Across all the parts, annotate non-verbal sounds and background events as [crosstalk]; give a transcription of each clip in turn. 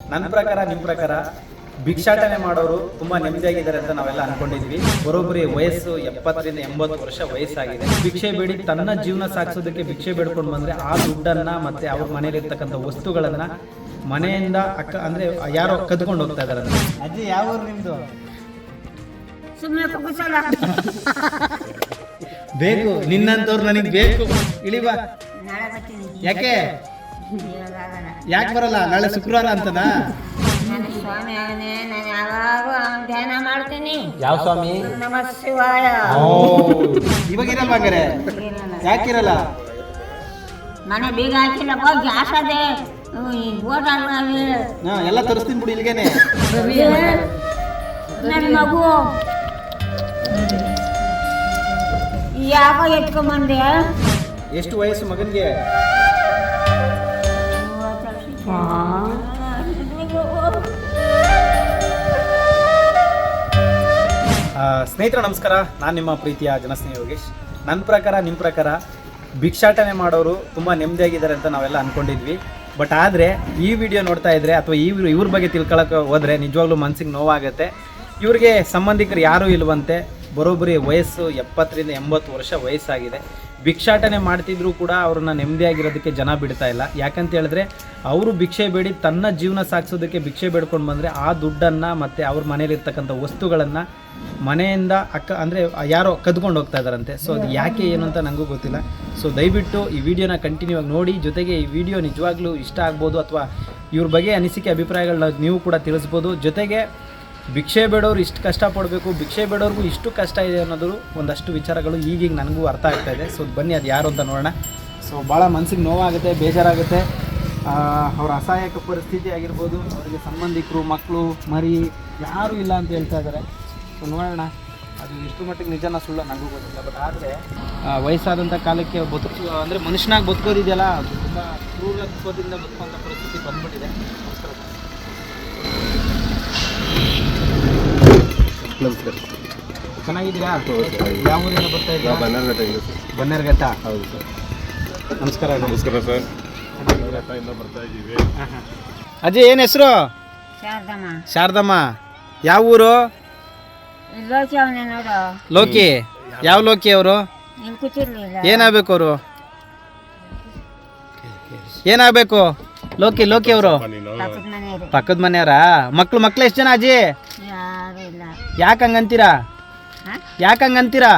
ನನ್ನ ಪ್ರಕಾರ ನಿಮ್ಮ ಪ್ರಕಾರ ಭಿಕ್ಷಾಟನೆ ಮಾಡೋರು ತುಂಬಾ ನೆಮ್ಮದಿಯಾಗಿದ್ದಾರೆ ಅಂತ ನಾವೆಲ್ಲ ಅನ್ಕೊಂಡಿದ್ವಿ. ಬರೋಬ್ಬರಿ ವಯಸ್ಸು ಎಪ್ಪತ್ತರಿಂದ ಎಂಬತ್ತು ವರ್ಷ ವಯಸ್ಸಾಗಿದೆ. ಭಿಕ್ಷೆ ಬೇಡಿ ತನ್ನ ಜೀವನ ಸಾಗಿಸೋದಕ್ಕೆ ಭಿಕ್ಷೆ ಬೇಡ್ಕೊಂಡು ಬಂದ್ರೆ ಆ ದುಡ್ಡನ್ನ ಮತ್ತೆ ಅವ್ರ ಮನೇಲಿರ್ತಕ್ಕಂಥ ವಸ್ತುಗಳನ್ನ ಮನೆಯಿಂದ ಅಕ್ಕ ಅಂದ್ರೆ ಯಾರೋ ಕದ್ಕೊಂಡು ಹೋಗ್ತಾ ಇದಾರೆ ಅಜ್ಜಿ ಯಾವ ಊರು ನಿಮ್ದು? ಬೇಕು ನಿನ್ನಂತವ್ರು ನನಗೆ ಬೇಕು. ಇಳಿಬಾ ಯಾಕೆ? ಯಾಕೆ ಬರಲ್ಲ? ನಾಳೆ ಶುಕ್ರವಾರ ಅಂತನಾ ನನ್ನ ಸ್ವಾಮಿ ಅವನೇ ನಾನು ಯಾವಾಗೂ ಅವನ ಧ್ಯಾನ ಮಾಡ್ತೀನಿ. ಯಾವ ಸ್ವಾಮಿ? ನಮ ಶಿವಾಯ. ಇವಾಗ ಇರಲ್ವ ಹಂಗಾರೆ? ಯಾಕಿರಲ್ಲ? ಮನೆ ಬೀಗ ಹಾಕಿಲ್ಲಪ್ಪ ಗ್ಯಾಸ್ ಅದೇ. ಹಾ ಎಲ್ಲ ತರಿಸ್ತೀನಿ ಬಿಡಿ ಇಲ್ಲಿಗೇನೆ. ನನ್ನ ಮಗು. ಯಾವಾಗ ಎತ್ಕೊಂಬಂದೆ ಎಷ್ಟು ವಯಸ್ಸು ಮಗನಿಗೆ? ಸ್ನೇಹಿತರೆ, ನಮಸ್ಕಾರ. ನಾನು ನಿಮ್ಮ ಪ್ರೀತಿಯ ಜನಸ್ನೇಹಿ ಯೋಗೇಶ್. ನನ್ನ ಪ್ರಕಾರ ನಿಮ್ಮ ಪ್ರಕಾರ ಭಿಕ್ಷಾಟನೆ ಮಾಡೋರು ತುಂಬ ನೆಮ್ಮದಿಯಾಗಿದ್ದಾರೆ ಅಂತ ನಾವೆಲ್ಲ ಅಂದ್ಕೊಂಡಿದ್ವಿ ಬಟ್ ಆದರೆ, ಈ ವಿಡಿಯೋ ನೋಡ್ತಾ ಇದ್ರೆ ಅಥವಾ ಈ ಇವ್ರ ಬಗ್ಗೆ ತಿಳ್ಕೊಳಕ್ಕೆ ಹೋದರೆ ನಿಜವಾಗ್ಲೂ ಮನ್ಸಿಗೆ ನೋವಾಗುತ್ತೆ. ಇವ್ರಿಗೆ ಸಂಬಂಧಿಕರು ಯಾರೂ ಇಲ್ವಂತೆ. ಬರೋಬ್ಬರಿ ವಯಸ್ಸು ಎಪ್ಪತ್ತರಿಂದ ಎಂಬತ್ತು ವರ್ಷ ವಯಸ್ಸಾಗಿದೆ. ಭಿಕ್ಷಾಟನೆ ಮಾಡ್ತಿದ್ರು ಕೂಡ ಅವ್ರನ್ನ ನೆಮ್ಮದಿಯಾಗಿರೋದಕ್ಕೆ ಜನ ಬಿಡ್ತಾ ಇಲ್ಲ. ಯಾಕಂತ ಹೇಳಿದ್ರೆ ಅವರು ಭಿಕ್ಷೆ ಬೇಡಿ, ತನ್ನ ಜೀವನ ಸಾಗಿಸೋದಕ್ಕೆ ಭಿಕ್ಷೆ ಬೇಡ್ಕೊಂಡು ಬಂದರೆ ಆ ದುಡ್ಡನ್ನು ಮತ್ತು ಅವ್ರ ಮನೇಲಿರ್ತಕ್ಕಂಥ ವಸ್ತುಗಳನ್ನು ಮನೆಯಿಂದ ಅಕ್ಕ ಅಂದರೆ ಯಾರೋ ಕದ್ಕೊಂಡು ಹೋಗ್ತಾ ಇದ್ದಾರಂತೆ. ಸೊ ಅದು ಯಾಕೆ, ಏನು ಅಂತ ನನಗೂ ಗೊತ್ತಿಲ್ಲ. ಸೊ ದಯವಿಟ್ಟು ಈ ವಿಡಿಯೋನ ಕಂಟಿನ್ಯೂ ಆಗಿ ನೋಡಿ. ಜೊತೆಗೆ ಈ ವಿಡಿಯೋ ನಿಜವಾಗ್ಲೂ ಇಷ್ಟ ಆಗ್ಬೋದು ಅಥವಾ ಇವ್ರ ಬಗ್ಗೆ ಅನಿಸಿಕೆ, ಅಭಿಪ್ರಾಯಗಳನ್ನ ನೀವು ಕೂಡ ತಿಳಿಸ್ಬೋದು. ಜೊತೆಗೆ ಭಿಕ್ಷೆ ಬೇಡೋರು ಇಷ್ಟು ಕಷ್ಟಪಡಬೇಕು ಭಿಕ್ಷೆ ಬೇಡೋರ್ಗೂ ಇಷ್ಟು ಕಷ್ಟ ಇದೆ ಅನ್ನೋದು ಒಂದಷ್ಟು ವಿಚಾರಗಳು ಈಗೀಗ ನನಗೂ ಅರ್ಥ ಆಗ್ತಾ ಇದೆ. ಸೊ ಬನ್ನಿ ಅದು ಯಾರು ಅಂತ ನೋಡೋಣ. ಸೊ ಭಾಳ ಮನಸ್ಸಿಗೆ ನೋವಾಗುತ್ತೆ, ಬೇಜಾರಾಗುತ್ತೆ. ಅವ್ರ ಅಸಹಾಯಕ ಪರಿಸ್ಥಿತಿ ಆಗಿರ್ಬೋದು, ಅವರಿಗೆ ಸಂಬಂಧಿಕರು ಮಕ್ಕಳು ಮರಿ, ಯಾರೂ ಇಲ್ಲ ಅಂತ ಹೇಳ್ತಾ ಇದ್ದಾರೆ. ಸೊ ನೋಡೋಣ. ಅದು ಎಷ್ಟು ಮಟ್ಟಿಗೆ ನಿಜನ ಸುಳ್ಳು ನನಗೂ ಗೊತ್ತಿಲ್ಲ. ಬಟ್ ಆದರೆ ವಯಸ್ಸಾದಂಥ ಕಾಲಕ್ಕೆ ಬದುಕು, ಅಂದರೆ ಮನುಷ್ಯನಾಗಿ ಬದುಕೋದಿದೆಯಲ್ಲ, ಅದು ತುಂಬ ಕ್ರೂರತ್ವದಿಂದ ಬದುಕುವಂಥ ಪರಿಸ್ಥಿತಿ ಬಂದ್ಬಿಟ್ಟಿದೆ. ನಮಸ್ಕಾರ. ಚೆನ್ನಾಗಿದ್ದೀರಾ? ಯಾವ ಊರಿಂದ ಬರ್ತಾ ಇದ್ದೀರಾ? ಬನ್ನರ್ಘಟ್ಟದಿಂದ ಬನ್ನೇರ್ಘಟ್ಟ ಹೌದು ಸರ್. ನಮಸ್ಕಾರ ನಮಸ್ಕಾರ ಸರ್. ಬನ್ನರ್ಘಟ್ಟದಿಂದ ಬರ್ತಾ ಇದ್ದೀವಿ. ಅಜ್ಜಿ ಏನು ಹೆಸರು? ಶಾರದಮ್ಮ. ಶಾರದಮ್ಮ. ಯಾವ ಊರು? ಲೋಕಿ ಅವನೇ ನೋಡು. ಲೋಕಿ. ಯಾವ ಲೋಕಿ ಅವರು? ನೀನು ಕೂತಿರ್ಲಿಲ್ಲ ಏನಾಗಬೇಕು ಅವರು? ಏನಾಗಬೇಕು? ಲೋಕಿ ಲೋಕಿ ಅವರು? ಪಕ್ಕದ ಮನೆಯವರು ಮನೆಯವರ? ಮಕ್ಳು ಮಕ್ಳು ಎಷ್ಟು ಜನ ಅಜ್ಜಿ? ಯಾಕೆ ಹಂಗಂತೀರಾ? ಯಾಕೆ ಹಂಗಂತೀರಾ?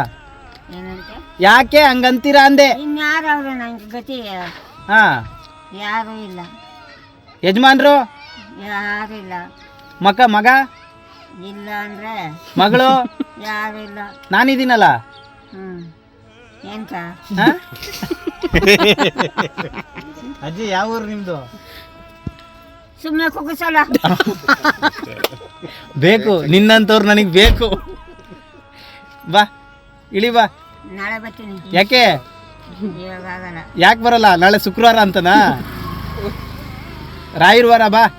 ಏನಂತೆ? ಯಾಕೆ ಹಂಗಂತೀರಾ ಅಂದೆ? ಇನ್ಯಾರು ಅವ್ರೆ ನಂಗೆ ಗತಿ ಹಾ. ಯಾರು ಇಲ್ಲ. ಯಜಮಾನ್ರು? ಯಾರು ಇಲ್ಲ. ಮಕ್ಕ ಮಗ? ಇಲ್ಲ ಅಂದ್ರೆ? ಮಗಳು? ಯಾರು ಇಲ್ಲ. ನಾನಿದ್ದೀನಲ್ಲ? ಹ್ಮ್. ಎಂತ? ಹಾ? ಅಜ್ಜಿ ಯಾವ ಊರು ನಿಮ್ದು? ಸುಮ್ಮನೆ ಕುಗ್ಸಲ್ಲ? [laughs] ಬೇಕು ನಿನ್ನಂತವ್ರು ನನಗೆ ಬೇಕು. ಬಾ ಇಳಿ ಬಾ. ನಾಳೆ ಬರ್ತೀನಿ. ಯಾಕೆ? ಇವಾಗ ಆಗಲ್ಲ ಯಾಕೆ ಬರಲ್ಲ? ನಾಳೆ ಶುಕ್ರವಾರ ಅಂತನಾ? ರಾಯರ್ವಾರ ಬಾ.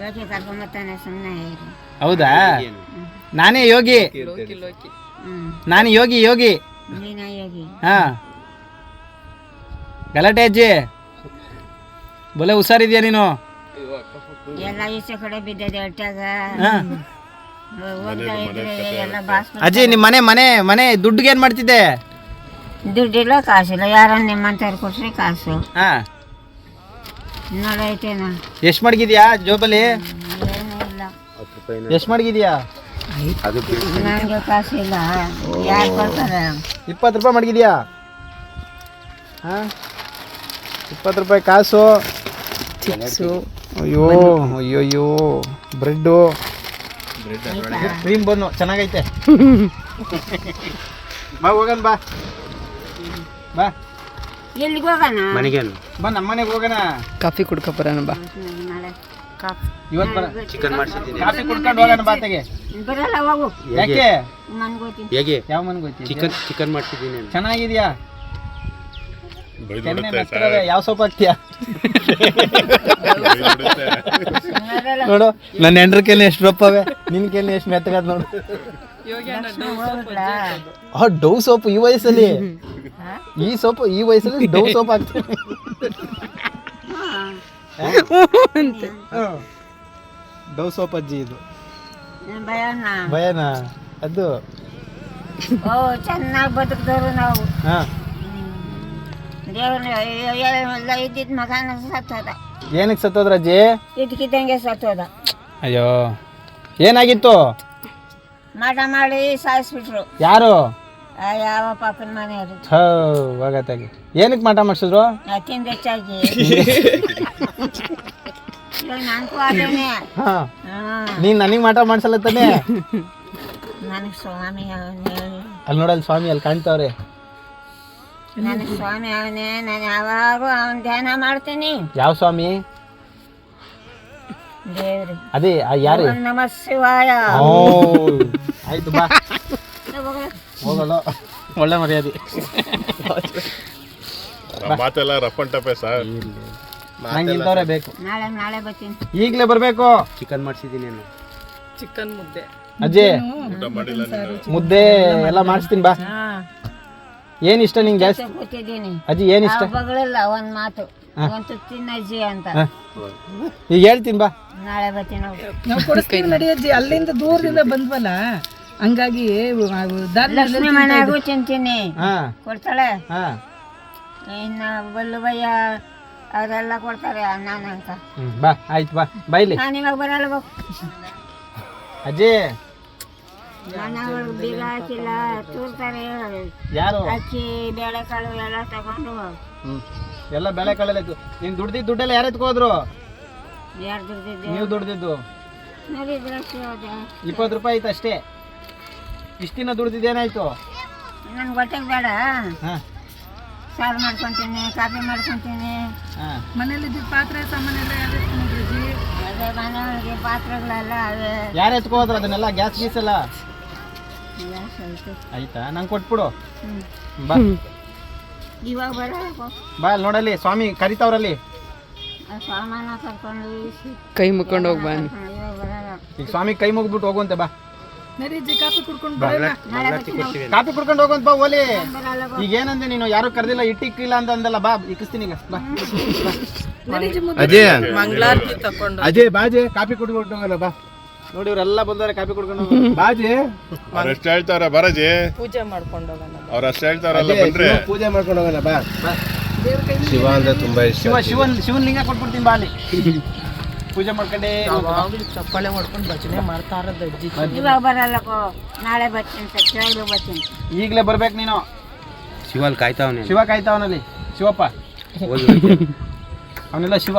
ಲೋಕಿ ಕರ್ಕೊಂಬರ್ತಾನೆ ಸುಮ್ಮನೆ ಹೌದಾ? ನಾನೇ ಯೋಗಿ. ನಾನು ಯೋಗಿ ಯೋಗಿ. ನೀನ ಯೋಗಿ. ಹಾ. ಗಲಾಟೆ ಅಜ್ಜಿ. ಬಲೆ ಹುಷಾರಿದ್ಯಾ ನೀನು? ಎಲ್ಲ ಈಚೆ ಕಡೆ ಬಿದ್ದದೆ ಹೊಟ್ಟಾಗ ಹಾ. ಹೋಗ್ತಾ ಇದ್ರೆ ಎಲ್ಲ ಬಾಸ್ ಅಜ್ಜಿ ನಿಮ್ಮ ಮನೆ ಮನೆ ಮನೆ ದುಡ್ಡಿಗೆ ಏನ್ ಮಾಡ್ತಿದ್ದೆ? ದುಡ್ಡಿಲ್ಲ ಕಾಸಿಲ್ಲ. ಯಾರನ್ನ ನಿಮ್ಮಂತವ್ರು ಕೊಟ್ರಿ ಕಾಸು. ಹಾ. ನೋಡೈತೇನ ಎಷ್ಟು ಮಡಗಿದ್ಯಾ ಜೋಬಲ್ಲಿ? ಏನೂ ಇಲ್ಲ ಎಷ್ಟು ಮಡಗಿದ್ಯಾ? ಅದು ನನಗೆ ಕಾಸು ಇಲ್ಲ ಯಾರು ಕೊಡ್ತಾರೆ? ಇಪ್ಪತ್ತು ರೂಪಾಯಿ ಮಡಗಿದ್ಯಾ? ಹಾಂ. ಇಪ್ಪತ್ತು ರೂಪಾಯಿ ಕಾಸು. ಚಿಪ್ಸು ಅಯ್ಯೋ ಅಯ್ಯೋ ಅಯ್ಯೋ ಬ್ರೆಡ್ಡು ಕ್ರೀಮ್ ಬನ್ನು ಚೆನ್ನಾಗೈತೆ. [laughs] ಬಾ ಹೋಗನ್ ಬಾ. ಬಾ. ಎಲ್ಲಿಗೆ ಹೋಗೋಣ? ಮನೆಗೇನು ಬಾ ನಮ್ಮ ಮನೆಗೆ ಹೋಗೋಣ. ಕಾಫಿ ಕುಡ್ಕೊಬರೋಣ ಬಾ. ನಾಳೆ ಕಾಫಿ. ಇವತ್ತು ಬರ ಚಿಕನ್ ಮಾಡಿಸಿದ್ದೀನಿ. ಕಾಫಿ ಕುಡ್ಕೊಂಡು ಹೋಗೋಣ ಬಾತೆಗೆ. ಬರಲ್ಲ ಹೋಗು. ಯಾಕೆ? ಮನ್ಗೋತೀನಿ. ಹೇಗೆ? ಯಾವ ಮನೆಗೆ ಹೋಗ್ತೀವಿ ಚಿಕನ್ ಚಿಕನ್ ಮಾಡಿಸಿದ್ದೀನಿ ಚೆನ್ನಾಗಿದ್ಯಾ? ಯಾವ ಸೊಪ್ಪು ಹಾಕ್ತೀಯಾ? ನೋಡು ನನ್ನ ಹೆಂಡ್ರ ಕೇಳಿ ಎಷ್ಟು ರೊಪ್ಪವೆ ನಿನ್ ಕೇಳಿ ಎಷ್ಟು ಮೆತ್ತಗದ್ ನೋಡು. ಆ ಡವ್ ಸೋಪ್ ಈ ವಯಸ್ಸಲ್ಲಿ? ಈ ಸೋಪ್ ಈ ವಯಸ್ಸಲ್ಲಿ ಡೌ ಸೋಪ್ ಹಾಕ್ತೀನಿ. ಡವ್ ಸೋಪ್ ಅಜ್ಜಿ ಇದು. ಭಯನಾ? ಅದು? ಓ ಚೆನ್ನಾಗಿ ಬದುಕಿದವರು ನಾವು. ಹಾ ದೇವ್ರ ಎಲ್ಲ ಇದ್ದಿದ್ದ ಮಗನ ಸತ್ತೋದ. ಏನಕ್ಕೆ ಸತ್ತೋದ್ರ ಅಜ್ಜಿ? ಇದ್ಕಿದ್ದಂಗೆ ಸತ್ತೋದ. ಅಯ್ಯೋ ಏನಾಗಿತ್ತು? ಮಾಟ ಮಾಡಿ ಸಾಯಿಸ್ಬಿಟ್ರು. ಯಾರು? ಆ ಯಾವ ಪಾಪನ ಮನೆಯವರು. ಹೋ ಹೋಗತ್ತಾಗಿ. ಏನಕ್ಕೆ ಮಾಟ ಮಾಡಿಸಿದ್ರು? ತಿಂದ ಹೆಚ್ಚಾಗಿ. ಇವಾಗ ನನಗೂ ಅದೇನೆ ಹಾ. ಹಾಂ. ನೀನ್ ನನಗೆ ಮಾಟ ಮಾಡ್ಸಲ್ಲ ತಾನೆ? ನನಗೆ ಸ್ವಾಮಿ ಅವನೇ ಅಲ್ಲಿ ನೋಡಲ್ಲ ಸ್ವಾಮಿ ಅಲ್ಲಿ ಕಾಣ್ತಾವ್ರೆ. ನನಗೆ ಸ್ವಾಮಿ ಅವನೇ ನಾನು ಯಾವಾಗೂ ಅವನ ಧ್ಯಾನ ಮಾಡ್ತೀನಿ. ಯಾವ ಸ್ವಾಮಿ? ದೇವ್ರಿ. ಅದೇ ಆ ಯಾರು? ಓಂ ನಮಃ ಶಿವಾಯ. ಓ ಆಯ್ತು ಬಾ. ಹೋಗಲ್ಲ. ಒಳ್ಳೆ ಮರ್ಯಾದೆ. ಮಾತೆಲ್ಲ ರಫ್ ಅಂಡ್ ಟಫೆ ಸರ್. ನಂಗೆ ಇಂಥವ್ರೆ ಬೇಕು. ನಾಳೆ ನಾಳೆ ಬರ್ತೀನಿ. ಈಗಲೇ ಬರಬೇಕು. ಚಿಕನ್ ಮಾಡಿಸಿದ್ದೀನಿ ನಾನು. ಅಜ್ಜಿ ಮುದ್ದೆ. ಮಾಡಿಲ್ಲ ನೀನು. ಮುದ್ದೆ ಎಲ್ಲ ಮಾಡಿಸ್ತೀನಿ ಬಾ. ಏನ್ ಇಷ್ಟ ನಿಂಗೆ ಜಾಸ್ತಿ? ಕೂತಿದ್ದೀನಿ ಅಜ್ಜಿ ಏನ್ ಇಷ್ಟ? ಬಗಳಲ್ಲ ಒಂದ್ ಮಾತು. ಒಂದು ತಿನ್ನಜ್ಜಿ ಅಂತ. ಈಗ ಹೇಳ್ತೀನಿ ಬಾ. ನಾಳೆ ಬರ್ತೀನಿ. ನಾವು ಕೊಡಿಸ್ತೀವಿ ನಡಿಯಜ್ಜಿ ಅಲ್ಲಿಂದ ದೂರದಿಂದ ಬಂದ್ವಲ್ಲ ಹಂಗಾಗಿ ಲಕ್ಷ್ಮಿ ಮನೆಗೂ ತಿಂತೀನಿ. ಹಾ. ಕೊಡ್ತಾಳೆ? ಹಾ. ಬಲ್ಲುಬಯ್ಯ ಬಲ್ಲು ಬಯ್ಯ ಅವರೆಲ್ಲ ಕೊಡ್ತಾರೆ ಅನ್ನ ಅಂತ ಬಾ ಆಯ್ತು ಬಾ. ಬೈಲಿ ನಾನು ಇವಾಗ ಬರಲ್ಲ. ಅಜ್ಜಿ. ಮನೆಗಳು ಬೀಗ ಹಾಕಿಲ್ಲ ತೂರ್ತಾರೆ. ಯಾರು? ಅಕ್ಕಿ ಬೇಳೆಕಾಳು ಎಲ್ಲ ತಗೊಂಡು. ಹ್ಮ್. ಎಲ್ಲ ಬೆಳೆ ಕಳೆದಾಯ್ತು ನೀನ್ ದುಡ್ದಿದ್ದು ದುಡ್ಡೆಲ್ಲ ಯಾರು ಎತ್ಕೋದ್ರು? ಯಾರು ದುಡ್ದಿದ್ದೆ? ನೀವು ದುಡ್ದಿದ್ದು. ನೋಡಿದ್ರೆ ಸಿಗೋದೆ ಇಪ್ಪತ್ತು ರೂಪಾಯಿ ಆಯ್ತು ಅಷ್ಟೇ. ಇಷ್ಟು ದಿನ ದುಡ್ದಿದ್ದು ಏನಾಯ್ತು? ನನ್ಗೆ ಹೊಟ್ಟೆಗೆ ಬೇಡ. ಹಾ. ಸಾರು ಮಾಡ್ಕೊತೀನಿ ಕಾಫಿ ಮಾಡ್ಕೊತೀನಿ. ಹಾಂ. ಮನೇಲಿ ಇದ್ದಿದ್ದ ಪಾತ್ರೆ ಸಾಮಾನೆಲ್ಲ ಅದೇ ಮನೆಯೊಳಗೆ ಪಾತ್ರೆಗಳೆಲ್ಲ ಅವೇ. ಯಾರು ಎತ್ಕೋದ್ರು ಅದನ್ನೆಲ್ಲ? ಗ್ಯಾಸ್ ಗೀಸ್ ಎಲ್ಲ? ಆಯ್ತು ಆಯ್ತಾ? ನಂಗೆ ಕೊಟ್ಬಿಡು. ಹ್ಮ್. ಬಾ. ಇವಾಗ ಬರ ಬಾ. ಅಲ್ಲಿ ನೋಡಲ್ಲಿ ಸ್ವಾಮಿ ಕರಿತಾವ್ರಲ್ಲಿ. ಕರ್ಕೊಂಡು ಕೈ ಮುಕ್ಕೊಂಡು ಹೋಗಿ ಬಾ. ಈಗ ಸ್ವಾಮಿ ಕೈ ಮುಗ್ಬಿಟ್ಟು ಹೋಗುವಂತೆ ಬಾ. ಕಾಪಿ ಕುಡ್ಕೊಂಡು ಹೋಗುವಂತ ಬಾ ಓಲಿ. ಈಗ ಏನಂದೆ ನೀನು ಯಾರು ಕರೆದಿಲ್ಲ ಇಟ್ಟಿಕ್ಕಿಲ್ಲ ಅಂತ ಅಂದಲ್ಲ ಬಾ ಇಕ್ಕಿಸ್ತೀನಿ ಈಗ. ಬಾ. ಅಜಯ್. ಮಂಗಳಾರತಿ ತಕೊಂಡು ಅಜಯ್ ಬಾಜೆ ಕಾಪಿ ಕುಡ್ಕೊಂಡು ಹೋಗಲ್ಲ ಬಾ. ನೋಡಿ ಇವರೆಲ್ಲ ಬಂದವ್ರೆ ಕಾಪಿ ಕುಡ್ಕೊಂಡು ಬಾಜಿ. ಅವ್ರು ಎಷ್ಟು ಹೇಳ್ತಾರ ಬರಜಿ ಪೂಜೆ ಮಾಡ್ಕೊಂಡು ಹೋಗೋಣ ಅವ್ರು ಅಷ್ಟು ಹೇಳ್ತಾರಲ್ಲ ಬಂದ್ರೆ. ಪೂಜೆ ಮಾಡ್ಕೊಂಡು ಹೋಗೋಣ ಬಾ. ಶಿವ ಅಂದ್ರೆ ತುಂಬಾ ಇಷ್ಟ ಶಿವ ಶಿವನ್ ಶಿವನ್ ಲಿಂಗ ಕೊಟ್ಬಿಡ್ತೀನಿ ಬಾ ಅಲ್ಲಿ. [laughs] ಪೂಜೆ ಮಾಡ್ಕೊಂಡೇ ಚಪ್ಪಾಳೆ ಮಾಡ್ಕೊಂಡು ಭಜನೆ ಮಾಡ್ತಾ ಇರೋದು ಅಜ್ಜಿ. ಇವಾಗ ಬರಲ್ಲ ನಾಳೆ ಬರ್ತೀನಿ ಸತ್ಯಾಗ್ಲೂ ಬರ್ತೀನಿ. ಈಗಲೇ ಬರ್ಬೇಕು ನೀನು. ಶಿವಲ್ ಕಾಯ್ತಾವನೆ ಶಿವ ಕಾಯ್ತಾವನಲ್ಲಿ ಶಿವಪ್ಪ. ಅವನೆಲ್ಲ ಶಿವ.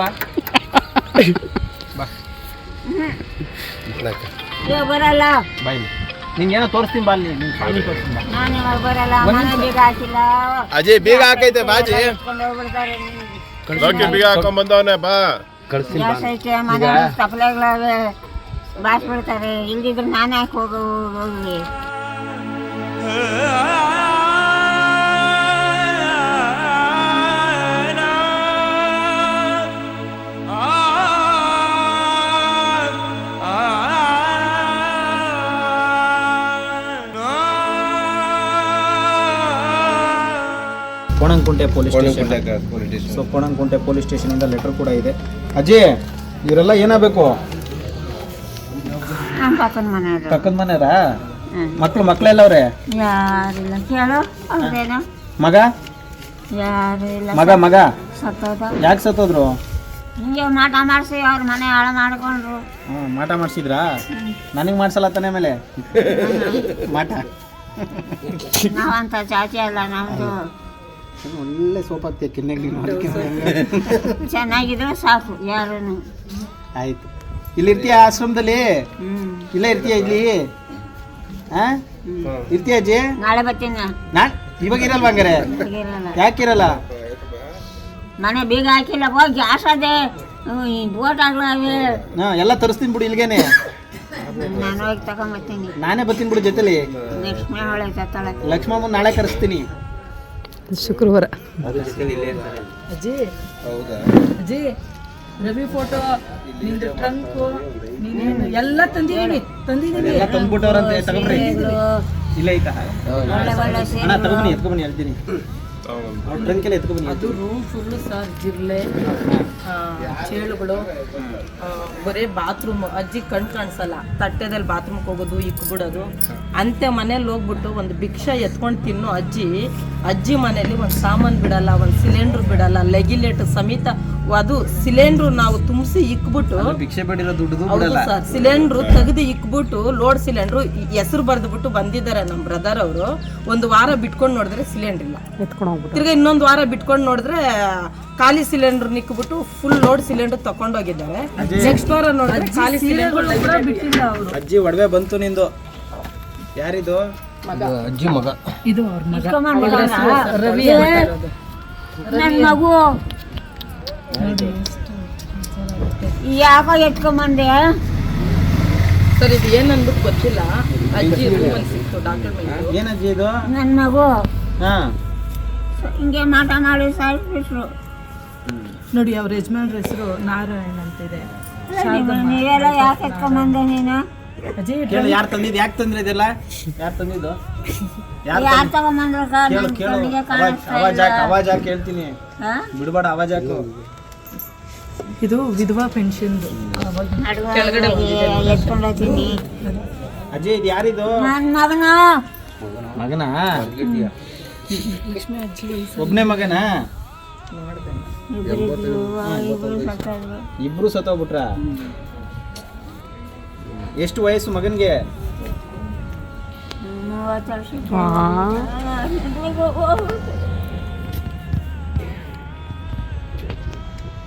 [laughs] ಬರಲ್ಲ. ನಿಂಗೇನೋ ತೋರಿಸ್ತೀನಿ ಬಾ ಅಲ್ಲಿ. ನಿನ್ ಸ್ವಾಮಿ ತೋರಿಸ್ತೀನಿ ಬಾ. ನಾನು ಇವಾಗ ಬರಲ್ಲ. ಮನೆ ಬೀಗ ಹಾಕಿಲ್ಲ. ಅಜಯ್ ಬೀಗ ಹಾಕೈತೆ ಬಾಜಿ ಎತ್ಕೊಂಡು ಹೋಗ್ಬಿಡ್ತಾರೆ ಲೋಕಿ ಬೀಗ ಹಾಕೊಂಡ್ ಬಂದವನೆ ಬಾ. ಕಳಿಸ್ತೀನಿ ಗ್ಯಾಸ್ ಐತೆ ಮನೆ ತಪ್ಪಲೆಗಳವೆ ಬಾಸ್ಬಿಡ್ತಾರೆ ಇಲ್ದಿದ್ರೆ ನಾನೇ ಹಾಕಿ ಹೋಗು ಹೋಗಿ? Konanakunte police station. So Konanakunte police ಸ್ಟೇಷನಿಂದ letter ಕೂಡ ಇದೆ. ಅಜಯ್ ಇವರೆಲ್ಲ ಏನಾಗಬೇಕು? ನಮ್ಮ ಪಕ್ಕದ ಮನೆಯವರು. ಪಕ್ಕದ ಮನೆಯವರಾ? ಹ್ಮ್. ಮಕ್ಳು ಮಕ್ಳೆಲ್ಲ ಅವ್ರೆ ಯಾರಿಲ್ಲ. ಕೇಳು ಅವ್ರೇನು? ಮಗ? ಯಾರು ಇಲ್ಲ ಮಗ ಮಗ? ಸತ್ತೋದ. ಯಾಕೆ ಸತ್ತೋದ್ರು? ಹಿಂಗೆ ಮಾಟ ಮಾಡಿಸಿ ಅವ್ರ ಮನೆ ಹಾಳು ಮಾಡ್ಕೊಂಡ್ರು. ಹ್ಞೂ ಮಾಟ ಮಾಡಿಸಿದ್ರಾ? ನನಗೆ ಮಾಡ್ಸಲ್ಲ ತಾನೆ ಮೇಲೆ? ಮಾಟ? ನಾವಂತ ಚಾಚಿ ಅಲ್ಲ ನಮ್ದು. ಒಳ್ಳೆ ಸೋಪ್ ಹಾಕ್ತೀಯ ಕಿನ್ನೆಗೆ ಚೆನ್ನಾಗಿದ್ರೆ ಸಾಕು ಯಾರು ಆಯ್ತು. ಇಲ್ಲಿ ಇರ್ತೀಯ ಆಶ್ರಮದಲ್ಲಿ? ಇಲ್ಲ ಇರ್ತೀಯ ಇಲ್ಲಿ? ಹಾ ಇರ್ತೀಯ ಅಜ್ಜಿ? ನಾಳೆ ಬರ್ತೀನಿ ನಾ ಇವಾಗ ಇರಲ್ವ ಹಂಗಾರೆ? ಯಾಕಿರಲ್ಲ ಮನೆ ಬೀಗ ಹಾಕಿಲ್ಲ ಹೋಗಿ ಗ್ಯಾಸ್ ಅದೇ ಬೋಟ್ ಆಗ್ಲಾವೆ ಹಾ ಎಲ್ಲ ತರಿಸ್ತೀನಿ ಬಿಡು ಇಲ್ಲಿಗೇನೆ. ನಾನು ಹೋಗಿ ತಗೊಂಬರ್ತೀನಿ. ನಾನೇ ಬರ್ತೀನಿ ಬಿಡು ಜೊತೆಲಿ. ಲಕ್ಷ್ಮಣ ಲಕ್ಷ್ಮಮ್ಮ ನಾಳೆ ಕರೆಸ್ತೀನಿ. ಶುಕ್ರವಾರ. ಅಜ್ಜಿ ಹೌದಾ? ಅಜ್ಜಿ ರವಿ ಫೋಟೋ ನಿಂದು ಟ್ರಂಕ್ ನೀನೇನು ಎಲ್ಲ ತಂದಿದ್ದೀನಿ ತಂದಿದ್ದೀನಿ. ಎಲ್ಲ ತಂದ್ಬಿಟ್ಟವ್ರಂತೆ ತಗೊಂಡ್ರಿ ಇಲ್ಲ ಐತಾ? ಒಳ್ಳೆ ಒಳ್ಳೆ ಅಣ್ಣ ಸೀರೆಗಳು ತಗೊಂಬನ್ನಿ ಎತ್ಕೊಂಬನ್ನಿ ಹೇಳ್ತೀನಿ. ಅದು ರೂಮ್ ಫುಲ್ಲು ಸರ್ ಜಿರ್ಲೆ ಚೇಳುಗಳು ಬರೀ ಬಾತ್ರೂಮ್ ಅಜ್ಜಿ ಕಣ್ ಕಾಣಿಸಲ್ಲ. ತಟ್ಟೆದಲ್ಲಿ ಬಾತ್ರೂಮ್ಗೆ ಹೋಗೋದು, ಇಕ್ಬಿಡೋದು. ಅಂತೆ ಮನೇಲಿ ಹೋಗ್ಬಿಟ್ಟು ಒಂದು ಭಿಕ್ಷೆ ಎತ್ಕೊಂಡು ತಿನ್ನೋ ಅಜ್ಜಿ ಅಜ್ಜಿ ಮನೇಲಿ ಒಂದು ಸಾಮಾನು ಬಿಡಲ್ಲ, ಒಂದು ಸಿಲಿಂಡ್ರ್ ಬಿಡಲ್ಲ ಲೆಗಿಲೇಟ್ ಸಮೇತ ಅದು ಸಿಲಿಂಡ್ರು ನಾವು ತುಂಬಿಸಿ ಇಕ್ಬಿಟ್ಟು ಭಿಕ್ಷೆ ಬೇಡಿರೋ ದುಡ್ಡು ಸರ್ ಸಿಲಿಂಡ್ರು ತೆಗೆದು ಇಕ್ಬಿಟ್ಟು ಲೋಡ್ ಸಿಲಿಂಡ್ರು ಹೆಸರು ಬರೆದ್ಬಿಟ್ಟು ಬಂದಿದ್ದಾರೆ ನಮ್ಮ ಬ್ರದರ್ ಅವರು. ಒಂದು ವಾರ ಬಿಟ್ಕೊಂಡು ನೋಡಿದ್ರೆ ಸಿಲಿಂಡರ್ ಇಲ್ಲ. ತಿರ್ಗ ಇನ್ನೊಂದು ವಾರ ಬಿಟ್ಕೊಂಡು ನೋಡಿದ್ರೆ ಖಾಲಿ ಸಿಲಿಂಡರ್ ನಿಕ್ಬಿಟ್ಟು ಫುಲ್ ಲೋಡ್ ಸಿಲಿಂಡರ್ ತಕೊಂಡೋಗಿದ್ದಾರೆ ನೆಕ್ಸ್ಟ್ ವಾರ ನೋಡಿದ್ರೆ ಖಾಲಿ ಸಿಲಿಂಡರ್ ಬಿಟ್ಟಿಲ್ಲ ಅವರು. ಅಜ್ಜಿ ಒಡವೆ ಬಂತು ನಿಂದು. ಯಾರಿದು? ಅಜ್ಜಿ ಮಗ. ಇದು ಅವ್ರ ಮಗ. ರವಿ ನನ್ನ ಮಗು. ಯಾಕೋ ಎತ್ಕೊಂಬಂದೆ? ಸರ್ ಇದು ಏನಂದ್ಬಿಟ್ಟು ಗೊತ್ತಿಲ್ಲ. ಅಜ್ಜಿ ರೂಮಲ್ಲಿ ಸಿಕ್ತು ಡಾಕ್ಟರ್ ಮೇಲೆ ಏನಜ್ಜಿ ಇದು? ನನ್ನ ಮಗು. ಹಾ. ಹಿಂಗೆ ಮಾಟ ಮಾಡಿ ಸಾಯಿಸ್ಬಿಟ್ರು. ನೋಡಿ ಅವ್ರ ಯಜಮಾನ್ರ ಹೆಸರು ನಾರಾಯಣ್ ಅಂತಿದೆ. ನೀವೆಲ್ಲ ಯಾಕೆ ಎತ್ಕೊಂಬಂದೆ ನೀನು? ಕೇಳು ಯಾರು ತಂದಿದ್ದು ಯಾಕೆ ತಂದ್ರೆ ಇದೆಲ್ಲ? ಯಾರು ತಂದಿದ್ದು? ಯಾರು ಯಾರು ತಗೊಂಬಂದ್ರು ಕೇಳು ಕೇಳು. ಅವಾಜ್ ಅವಾಜ್ ಹಾಕ್ ಅವಾಜ್ ಹಾಕಿ ಹೇಳ್ತೀನಿ. ಬಿಡ್ಬೇಡ ಅವಾಜ್ ಹಾಕು. ಇದು ವಿಧವಾ ಪೆನ್ಷನ್. ಅಜ್ಜಿ ಇದು ಯಾರಿದು? ಮಗನ? ಮಗನ? ಒಬ್ಬನೇ ಒಬ್ನೇ ಮಗನಾ? ಇಬ್ರು ಸತ್ತೋಗ್ಬಿಟ್ರ? ಎಷ್ಟು ವಯಸ್ಸು ಮಗನ್ಗೆ? ಮೂವತ್ತು ವರ್ಷ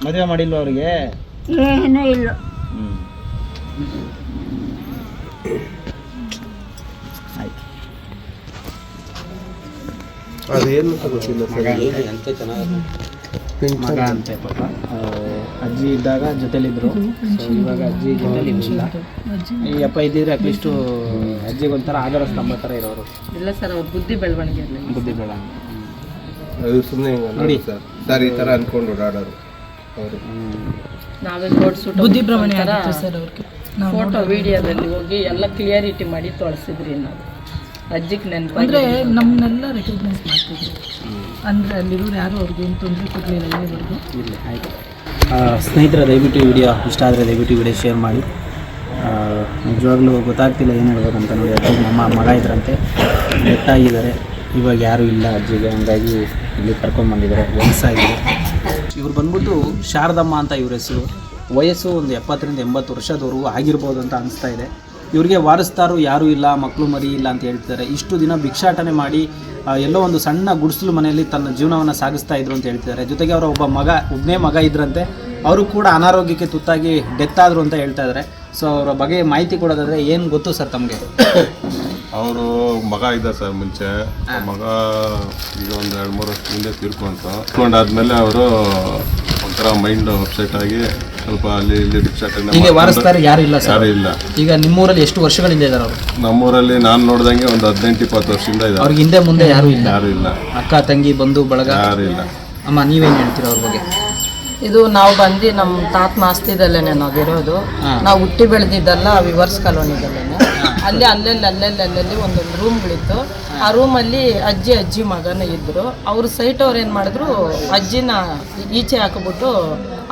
ಮದುವೆ ಮಾಡಿಲ್ಲ ಅವ್ರಿಗೆ? ಏನೂ ಇಲ್ಲ. ಆಯ್ತು ಅದೇನು ಗೊತ್ತಿಲ್ಲ ಎಂತ ಚೆನ್ನಾಗಿ ಮಗ ಅಂತೆ ಪಾಪ. ಆ, ಅಜ್ಜಿ ಇದ್ದಾಗ ಜೊತೆಲಿದ್ರು. ಇವಾಗ ಅಜ್ಜಿ ಜೊತೆಲಿ ಇಲ್ಲ ಈ ಅಪ್ಪ ಇದ್ದಿದ್ರೆ ಅಟ್ಲೀಸ್ಟು ಅಜ್ಜಿಗೊಂಥರ ಆಧಾರ ಸ್ತಂಭ ಥರ ಇರೋರು. ಇಲ್ಲ ಸರ್ ಅವ್ರ ಬುದ್ಧಿ ಬೆಳವಣಿಗೆ ಬುದ್ಧಿ ಬೆಳವಣಿಗೆ. ಅದು ಸುಮ್ಮನೆ ನೋಡಿ. ಸರ್. ಸರ್ ಈ ಥರ ಅನ್ಕೊಂಡು ಓಡಾಡೋರು. ಅವರು ನಾವೇ ತೋರಿಸ್ಬಿಟ್ಟು ಬುದ್ಧಿ ಭ್ರಮಣೆ ಸರ್ ಅವ್ರಿಗೆ. ಫೋಟೋ ವಿಡಿಯೋದಲ್ಲಿ ಹೋಗಿ ಎಲ್ಲ ಕ್ಲಿಯರಿಟಿ ಮಾಡಿ ತೋರಿಸಿದ್ರಿ ನಾವು. ಅಜ್ಜಿಗೆ ನೆನಪು ಅಂದರೆ ನಮ್ಮನ್ನೆಲ್ಲ ರೆಕಗ್ನೈಸ್ ಮಾಡ್ತಿದ್ರು. ಅಂದರೆ ಅಲ್ಲಿರೋರು ಯಾರು ಅವ್ರಿಗೆ ಏನು ತೊಂದರೆ ಕೊಡಲಿಲ್ಲ ಇಲ್ಲಿವರೆಗೂ? ಇಲ್ಲ ಆಯಿತು. ಸ್ನೇಹಿತರ ದಯವಿಟ್ಟು ವಿಡಿಯೋ ಇಷ್ಟ ಆದರೆ ದಯವಿಟ್ಟು ವಿಡಿಯೋ ಶೇರ್ ಮಾಡಿ. ನಿಜವಾಗ್ಲೂ ಗೊತ್ತಾಗ್ತಿಲ್ಲ ಏನು ಹೇಳ್ಬೇಕಂತ ನೋಡಿ ಅಜ್ಜಿಗೆ ನಮ್ಮ ಮಗ ಇದ್ರಂತೆ. ಬೆಟ್ಟಾಗಿದ್ದಾರೆ ಇವಾಗ ಯಾರೂ ಇಲ್ಲ ಅಜ್ಜಿಗೆ. ಹಂಗಾಗಿ ಇಲ್ಲಿ ಕರ್ಕೊಂಡ್ಬಂದಿದ್ದಾರೆ ವಯಸ್ಸಾಗಿದೆ. ಇವ್ರು ಬಂದ್ಬಿಟ್ಟು ಶಾರದಮ್ಮ ಅಂತ ಇವ್ರ ಹೆಸರು. ವಯಸ್ಸು ಒಂದು ಎಪ್ಪತ್ತರಿಂದ ಎಂಬತ್ತು ವರ್ಷದವರು ಆಗಿರ್ಬೋದು ಅಂತ ಅನಿಸ್ತಾ ಇದೆ. ಇವರಿಗೆ ವಾರಿಸ್ತಾರು ಯಾರೂ ಇಲ್ಲ ಮಕ್ಕಳು ಮರಿ ಇಲ್ಲ ಅಂತ ಹೇಳ್ತಿದ್ದಾರೆ. ಇಷ್ಟು ದಿನ ಭಿಕ್ಷಾಟನೆ ಮಾಡಿ ಎಲ್ಲೋ ಒಂದು ಸಣ್ಣ ಗುಡಿಸಲು ಮನೆಯಲ್ಲಿ ತನ್ನ ಜೀವನವನ್ನು ಸಾಗಿಸ್ತಾ ಇದ್ರು ಅಂತ ಹೇಳ್ತಿದ್ದಾರೆ. ಜೊತೆಗೆ ಅವರ ಒಬ್ಬ ಮಗ ಒಬ್ಬನೇ ಮಗ ಇದ್ರಂತೆ. ಅವರು ಕೂಡ ಅನಾರೋಗ್ಯಕ್ಕೆ ತುತ್ತಾಗಿ ಡೆತ್ ಆದರು ಅಂತ ಹೇಳ್ತಾ ಇದ್ದಾರೆ. ಸೊ ಅವರ ಬಗ್ಗೆ ಮಾಹಿತಿ ಕೊಡೋದಾದರೆ ಏನು ಗೊತ್ತು ಸರ್ ತಮಗೆ? ಅವರು ಮಗ ಇದ್ದ ಸರ್ ಮುಂಚೆ. ಮಗ ಈಗ ಒಂದು ಎರಡು ಮೂರು ವರ್ಷ ಹಿಂದೆ ತೀರ್ಕೊಂತು ತೀರ್ಕೊಂಡಾದ್ಮೇಲೆ ಅವರು ಒಂಥರ ಮೈಂಡ್ ಅಪ್ಸೆಟ್ ಆಗಿ ಸ್ವಲ್ಪ ಅಲ್ಲಿ ಇಲ್ಲಿ ಡಿಪ್ಸೆಟ್ ಹೀಗೆ ಮಾಡ್ಕೊಂಡು ಯಾರು ಇಲ್ಲ ಸರ್? ಯಾರು ಇಲ್ಲ. ಈಗ ನಿಮ್ಮೂರಲ್ಲಿ ಎಷ್ಟು ವರ್ಷಗಳಿಂದ ಇದ್ದಾರೆ ಅವರು? ನಮ್ಮೂರಲ್ಲಿ ನಾನು ನೋಡ್ದಂಗೆ ಒಂದು ಹದಿನೆಂಟು ಇಪ್ಪತ್ತು ವರ್ಷದಿಂದ ಇದ್ದಾರೆ ಅವ್ರಿಗೆ ಹಿಂದೆ ಮುಂದೆ ಯಾರು ಇಲ್ಲ? ಯಾರು ಇಲ್ಲ. ಅಕ್ಕ ತಂಗಿ ಬಂಧು ಬಳಗ? ಯಾರು ಇಲ್ಲ. ಅಮ್ಮ ನೀವೇನು ಹೇಳ್ತೀರಾ ಅವ್ರ ಬಗ್ಗೆ? ಇದು ನಾವು ಬಂದು ನಮ್ಮ ತಾತ ಮಾಸ್ತಿದಲ್ಲೇನೆ ನಾವಿರೋದು ನಾವು ಹುಟ್ಟಿ ಬೆಳೆದಿದ್ದಲ್ಲ ವಿವರ್ಸ್ ಕಾಲೋನಿದಲ್ಲೇನೆ. ಅಲ್ಲಿ ಅಲ್ಲಲ್ಲಿ ಅಲ್ಲಲ್ಲಿ ಅಲ್ಲಲ್ಲಿ ಒಂದೊಂದು ರೂಮ್ಗಳಿತ್ತು ಆ ರೂಮಲ್ಲಿ ಅಜ್ಜಿ ಅಜ್ಜಿ ಮಗನ ಇದ್ದರು ಅವರು ಸೈಟ್ ಅವ್ರು ಏನು ಮಾಡಿದ್ರು ಅಜ್ಜಿನ ಈಚೆ ಹಾಕಿಬಿಟ್ಟು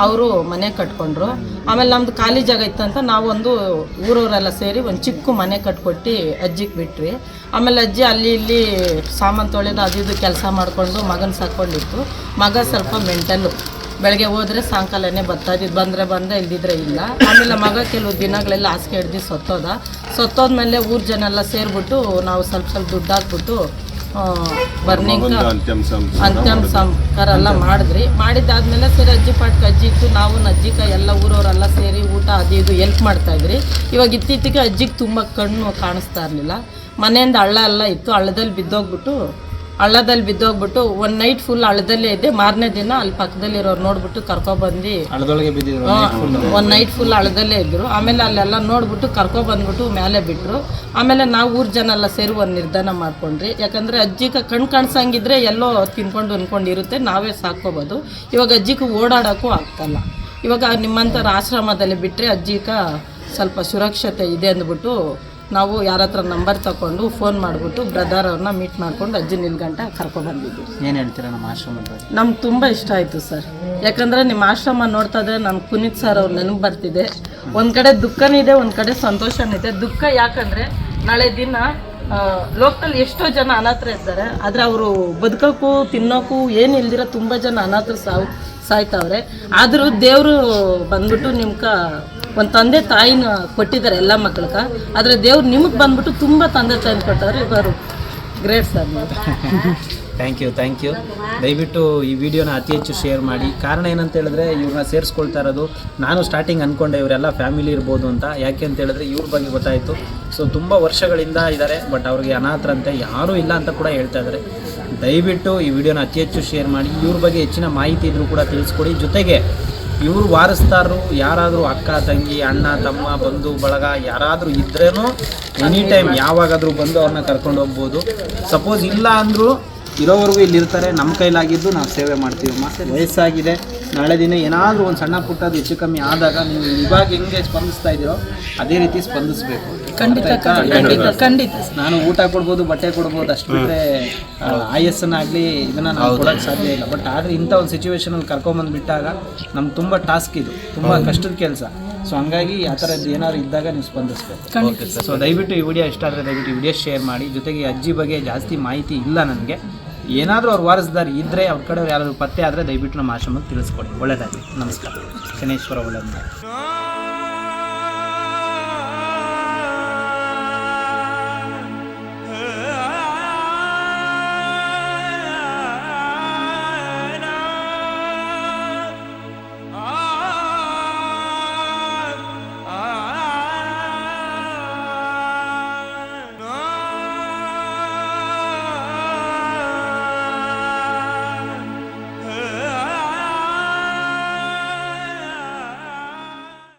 ಅವರು ಮನೆ ಕಟ್ಕೊಂಡ್ರು. ಆಮೇಲೆ ನಮ್ದು ಖಾಲಿ ಜಾಗ ಇತ್ತಂತ ನಾವೊಂದು ಊರವರೆಲ್ಲ ಸೇರಿ ಒಂದು ಚಿಕ್ಕ ಮನೆ ಕಟ್ಕೊಟ್ಟು ಅಜ್ಜಿಗೆ ಬಿಟ್ರಿ ಆಮೇಲೆ ಅಜ್ಜಿ ಅಲ್ಲಿ ಇಲ್ಲಿ ಸಾಮಾನು ತೊಳೆದು ಅದು ಇದು ಕೆಲಸ ಮಾಡಿಕೊಂಡು ಮಗನ ಸಾಕೊಂಡಿತ್ತು ಮಗ ಸ್ವಲ್ಪ ಮೆಂಟಲ್ಲು. ಬೆಳಗ್ಗೆ ಹೋದ್ರೆ ಸಾಯಂಕಾಲನೇ ಬರ್ತಾ ಇದ್ದಿದ್ದು. ಬಂದರೆ ಬಂದರೆ ಇಲ್ದಿದ್ರೆ ಇಲ್ಲ. ಆಮೇಲೆ ಮಗ ಕೆಲವು ದಿನಗಳೆಲ್ಲ ಹಾಸಿಗೆ ಹಿಡ್ದು ಸತ್ತೋದ. ಸತ್ತೋದ್ಮೇಲೆ ಊರ ಜನ ಎಲ್ಲ ಸೇರಿಬಿಟ್ಟು ನಾವು ಸ್ವಲ್ಪ ಸ್ವಲ್ಪ ದುಡ್ಡು ಹಾಕ್ಬಿಟ್ಟು ಬರ್ನಿಂಗ್ ಅಂತ್ಯಂ ಸಂಸ್ಕಾರ ಎಲ್ಲ ಮಾಡಿದ್ರಿ. ಮಾಡಿದ್ದಾದ್ಮೇಲೆ ಸರಿ ಅಜ್ಜಿ ಪಾಟ್ಗೆ ಅಜ್ಜಿ ಇತ್ತು ನಾವು ಅಜ್ಜಿಕ ಎಲ್ಲ ಊರವರೆಲ್ಲ ಸೇರಿ ಊಟ ಅದು ಇದು ಎಲ್ಪ್ ಮಾಡ್ತಾ ಇದ್ರಿ. ಇವಾಗ ಇತ್ತೀಚೆಗೆ ಅಜ್ಜಿಗೆ ತುಂಬ ಕಣ್ಣು ಕಾಣಿಸ್ತಾ ಇರಲಿಲ್ಲ. ಮನೆಯಿಂದ ಹಳ್ಳ ಎಲ್ಲ ಇತ್ತು. ಹಳ್ಳದಲ್ಲಿ ಬಿದ್ದೋಗ್ಬಿಟ್ಟು ಹಳ್ಳದಲ್ಲಿ ಬಿದ್ದೋಗ್ಬಿಟ್ಟು ಒನ್ ನೈಟ್ ಫುಲ್ ಹಳ್ಳದಲ್ಲೇ ಇದ್ದೆ. ಮಾರನೇ ದಿನ ಅಲ್ಲಿ ಪಕ್ಕದಲ್ಲಿರೋರು ನೋಡ್ಬಿಟ್ಟು ಕರ್ಕೊಬಂದು ಹಳದೊಳಗೆ ಬಿದ್ದಿದ್ರು ಒಂದು ನೈಟ್ ಫುಲ್ ಹಳ್ಳದಲ್ಲೇ ಇದ್ರು. ಆಮೇಲೆ ಅಲ್ಲೆಲ್ಲ ನೋಡ್ಬಿಟ್ಟು ಕರ್ಕೊಬಂದ್ಬಿಟ್ಟು ಮೇಲೆ ಬಿಟ್ರು. ಆಮೇಲೆ ನಾವು ಊರ್ ಜನ ಎಲ್ಲ ಸೇರಿ ಒಂದು ನಿರ್ಧಾರ ಮಾಡ್ಕೊಂಡ್ರಿ. ಯಾಕಂದ್ರೆ ಅಜ್ಜಿಗೆ ಕಣ್ ಕಾಣಿಸಂಗಿದ್ರೆ ಎಲ್ಲೋ ತಿನ್ಕೊಂಡು ಅಂದ್ಕೊಂಡಿರುತ್ತೆ ಇರುತ್ತೆ. ನಾವೇ ಸಾಕೋಬೋದು ಇವಾಗ ಅಜ್ಜಿಗೆ ಓಡಾಡೋಕ್ಕೂ ಆಗ್ತಲ್ಲ. ಇವಾಗ ನಿಮ್ಮಂಥರ ಆಶ್ರಮದಲ್ಲಿ ಬಿಟ್ಟರೆ ಅಜ್ಜಿಗೆ ಸ್ವಲ್ಪ ಸುರಕ್ಷತೆ ಇದೆ ಅಂದ್ಬಿಟ್ಟು ನಾವು ಯಾರ ಹತ್ರ ನಂಬರ್ ತಗೊಂಡು ಫೋನ್ ಮಾಡಿಬಿಟ್ಟು ಬ್ರದರ್ ಅವ್ರನ್ನ ಮೀಟ್ ಮಾಡ್ಕೊಂಡು ಅಜ್ಜಿ ನಿಲ್ಗಂಟ ಕರ್ಕೊಬಂದಿದ್ವಿ ಏನು ಹೇಳ್ತೀರಾ ನಮ್ಮ ಆಶ್ರಮ ಬಗ್ಗೆ? ನಮ್ಗೆ ತುಂಬ ಇಷ್ಟ ಆಯಿತು ಸರ್ ಯಾಕಂದರೆ ನಿಮ್ಮ ಆಶ್ರಮ ನೋಡ್ತಾ ಇದ್ರೆ ನಾನು ಪುನೀತ್ ಸರ್ ಅವ್ರ ನೆನಪು ಬರ್ತಿದೆ. ಒಂದು ಕಡೆ ದುಃಖನೂ ಇದೆ ಒಂದು ಕಡೆ ಸಂತೋಷನೂ ಇದೆ. ದುಃಖ ಯಾಕಂದರೆ ನಾಳೆ ದಿನ ಲೋಕಲ್ ಎಷ್ಟೋ ಜನ ಅನಾಥರ ಇರ್ತಾರೆ ಆದರೆ ಅವರು ಬದುಕೋಕ್ಕೂ ತಿನ್ನೋಕ್ಕೂ ಏನು ಇಲ್ದಿರ ತುಂಬ ಜನ ಅನಾಥರು ಸಾವು. ಸಾಯ್ತಾವ್ರೆ. ಆದರೂ ದೇವರು ಬಂದ್ಬಿಟ್ಟು ನಿಮ್ಗೆ ಒಂದು ತಂದೆ ತಾಯಿನ ಕೊಟ್ಟಿದ್ದಾರೆ ಎಲ್ಲ ಮಕ್ಕಳಿಗೆ ಆದರೆ ದೇವ್ರು ನಿಮಗೆ ಬಂದ್ಬಿಟ್ಟು ತುಂಬ ತಂದೆ ತಾಯಿನ ಕೊಟ್ಟವ್ರೆ. ಇವರು great sir thank you thank you ದಯವಿಟ್ಟು ಈ ವಿಡಿಯೋನ ಅತಿ ಹೆಚ್ಚು ಶೇರ್ ಮಾಡಿ. ಕಾರಣ ಏನಂತ ಹೇಳಿದ್ರೆ ಇವ್ರನ್ನ ಸೇರಿಸ್ಕೊಳ್ತಾ ಇರೋದು ನಾನು ಸ್ಟಾರ್ಟಿಂಗ್ ಅಂದ್ಕೊಂಡೆ ಇವರೆಲ್ಲ ಫ್ಯಾಮಿಲಿ ಇರ್ಬೋದು ಅಂತ. ಯಾಕೆ ಅಂತ ಹೇಳಿದ್ರೆ ಇವ್ರ ಬಗ್ಗೆ ಗೊತ್ತಾಯಿತು. ಸೊ ತುಂಬ ವರ್ಷಗಳಿಂದ ಇದ್ದಾರೆ ಬಟ್ ಅವ್ರಿಗೆ ಅನಾಥರಂತೆ ಯಾರೂ ಇಲ್ಲ ಅಂತ ಕೂಡ ಹೇಳ್ತಾ ಇದ್ದಾರೆ ದಯವಿಟ್ಟು ಈ ವಿಡಿಯೋನ ಅತಿ ಹೆಚ್ಚು ಶೇರ್ ಮಾಡಿ. ಇವ್ರ ಬಗ್ಗೆ ಹೆಚ್ಚಿನ ಮಾಹಿತಿ ಇದ್ರೂ ಕೂಡ ತಿಳಿಸ್ಕೊಡಿ. ಜೊತೆಗೆ, ಇವರು ವಾರಸ್ದಾರರು ಯಾರಾದರೂ ಅಕ್ಕ, ತಂಗಿ, ಅಣ್ಣ, ತಮ್ಮ, ಬಂಧು, ಬಳಗ, ಯಾರಾದರೂ ಇದ್ರೇನು ಎನಿ ಟೈಮ್ ಯಾವಾಗಾದರೂ ಬಂದು ಅವ್ರನ್ನ ಕರ್ಕೊಂಡು ಹೋಗ್ಬೋದು. ಸಪೋಸ್ ಇಲ್ಲ ಅಂದರೂ ಇರೋವರೆಗೂ ಇಲ್ಲಿ ಇರ್ತಾರೆ ನಮ್ಮ ಕೈಲಾಗಿದ್ದು ನಾವು ಸೇವೆ ಮಾಡ್ತೀವಮ್ಮ. ವಯಸ್ಸಾಗಿದೆ. ನಾಳೆ ದಿನ ಏನಾದರೂ ಒಂದು ಸಣ್ಣ ಪುಟ್ಟದ್ದು ಹೆಚ್ಚು ಕಮ್ಮಿ ಆದಾಗ ನೀವು ಇವಾಗ ಹೆಂಗೆ ಸ್ಪಂದಿಸ್ತಾ ಇದ್ದೀರೋ ಅದೇ ರೀತಿ ಸ್ಪಂದಿಸಬೇಕು. ಖಂಡಿತ ಖಂಡಿತ ಖಂಡಿತ. ನಾನು ಊಟ ಕೊಡ್ಬೋದು ಬಟ್ಟೆ ಕೊಡ್ಬೋದು ಅಷ್ಟು ಬಿಟ್ಟರೆ ಆಗಲಿ ಇದನ್ನು ನಾವು ಕೊಡೋಕ್ಕೆ ಸಾಧ್ಯ ಇಲ್ಲ. ಬಟ್ ಆದರೆ ಇಂಥ ಒಂದು ಸಿಚುವೇಶನಲ್ಲಿ ಕರ್ಕೊಂಬಂದುಬಿಟ್ಟಾಗ ನಮ್ಗೆ ತುಂಬ ಟಾಸ್ಕ್ ಇದು. ತುಂಬ ಕಷ್ಟದ ಕೆಲಸ. ಸೊ ಹಂಗಾಗಿ ಆ ಥರದ್ದು ಏನಾದ್ರು ಇದ್ದಾಗ ನೀವು ಸ್ಪಂದಿಸ್ಬೇಕು. ಸೊ ದಯವಿಟ್ಟು ಈ ವಿಡಿಯೋ ಇಷ್ಟ ಆದರೆ ದಯವಿಟ್ಟು ಈ ವಿಡಿಯೋ ಶೇರ್ ಮಾಡಿ. ಜೊತೆಗೆ ಅಜ್ಜಿ ಬಗ್ಗೆ ಜಾಸ್ತಿ ಮಾಹಿತಿ ಇಲ್ಲ ನನಗೆ. ಏನಾದರೂ ಅವ್ರು ವಾರಸ್ದಾರ್ ಇದ್ದರೆ ಅವ್ರ ಕಡೆ ಯಾರಾದರೂ ಪತ್ತೆ ಆದರೆ ದಯವಿಟ್ಟು ನಮ್ಮ ಆಶ್ರಮಕ್ಕೆ ತಿಳಿಸ್ಕೊಡಿ. ಒಳ್ಳೆಯದಾಗಲಿ ನಮಸ್ಕಾರ. ಶನೇಶ್ವರ ಒಳ್ಳೆಯದು